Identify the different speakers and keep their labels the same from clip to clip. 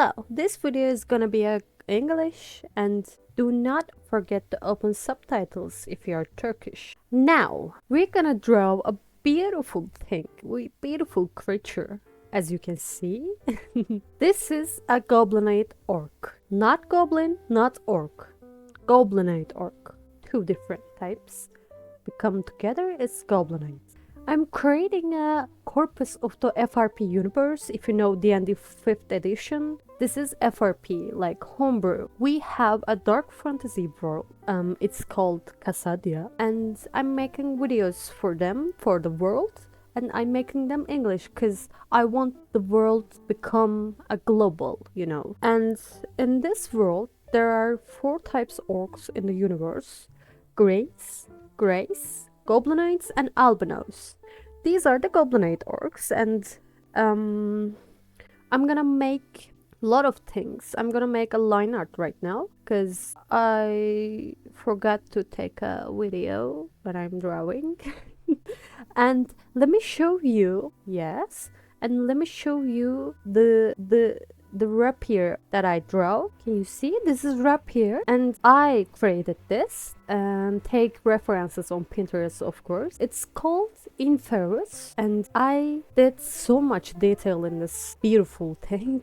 Speaker 1: Hello, this video is gonna be a English and do not forget to open subtitles if you are Turkish. Now, we're gonna draw a beautiful thing, a beautiful creature. As you can see, this is a goblinite orc. Not goblin, not orc. Goblinite orc. Two different types. Become together is goblinate. I'm creating a corpus of the FRP universe. If you know D&D 5th edition, this is FRP, like homebrew. We have a dark fantasy world. Um, it's called Casadia, and I'm making videos for them for the world, and I'm making them English because I want the world to become a global, you know. And in this world, there are four types orcs in the universe: Greys, Greys, Goblinites, and Albinos these are the goblinate orcs and um, I'm gonna make a lot of things. I'm gonna make a line art right now because I forgot to take a video when I'm drawing. and let me show you, yes, and let me show you the the the rapier that I draw. Can you see? This is rapier and I created this and take references on Pinterest of course. It's called Inferus and I did so much detail in this beautiful thing.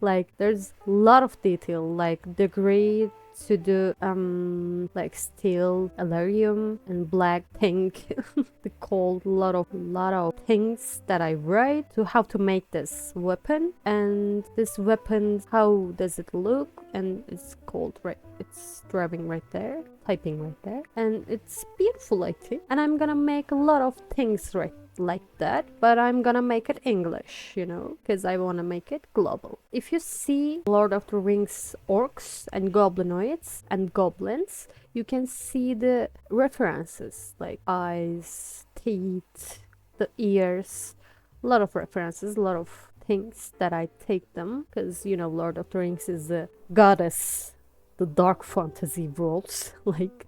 Speaker 1: like there's a lot of detail like the degree to do um like steel, alarium, and black pink, the cold lot of lot of things that I write to how to make this weapon. And this weapon how does it look and it's called right? It's driving right there typing right there. And it's beautiful I think. And I'm gonna make a lot of things right like that, but I'm gonna make it English, you know, because I wanna make it global. If you see Lord of the Rings orcs and goblinoids and goblins, you can see the references like eyes, teeth, the ears, a lot of references, a lot of things that I take them because you know Lord of the Rings is the goddess, the dark fantasy worlds. like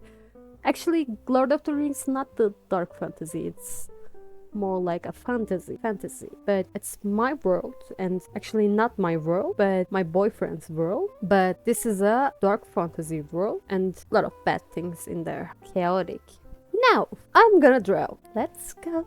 Speaker 1: actually Lord of the Rings not the dark fantasy, it's more like a fantasy fantasy. But it's my world and actually not my world but my boyfriend's world. But this is a dark fantasy world and a lot of bad things in there. Chaotic. Now i'm gonna draw. Let's go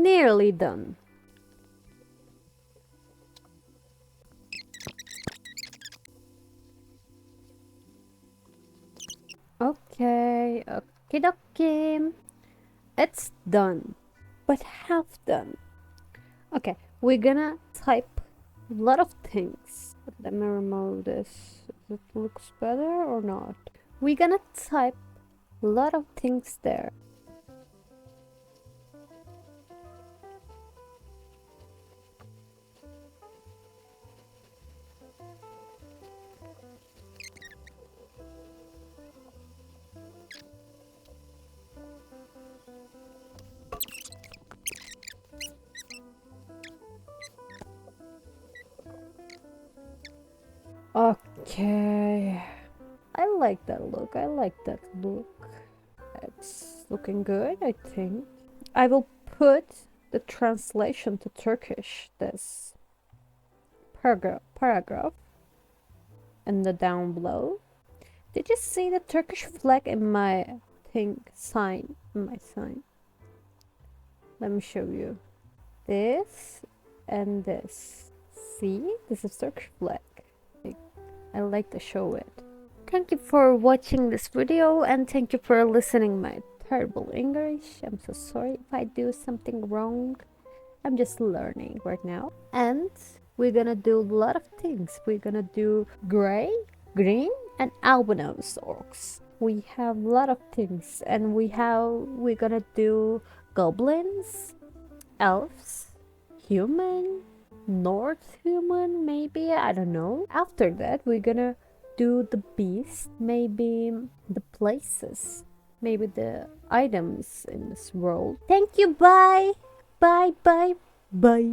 Speaker 1: Nearly done. Okay, okay, okay. It's done, but half done. Okay, we're gonna type a lot of things. Let me remove this. It looks better or not? We're gonna type a lot of things there. Okay. I like that look. I like that look. It's looking good, I think. I will put the translation to Turkish, this paragraph, paragraph in the down below. Did you see the Turkish flag in my thing sign? My sign. Let me show you. This and this. See? This is Turkish flag. I like to show it. Thank you for watching this video and thank you for listening my terrible English. I'm so sorry if I do something wrong. I'm just learning right now. And we're gonna do a lot of things. We're gonna do gray, green, and albino orcs. We have a lot of things and we have we're gonna do goblins, elves, human, North human, maybe? I don't know. After that, we're gonna do the beast, maybe the places, maybe the items in this world. Thank you, bye! Bye, bye, Bye.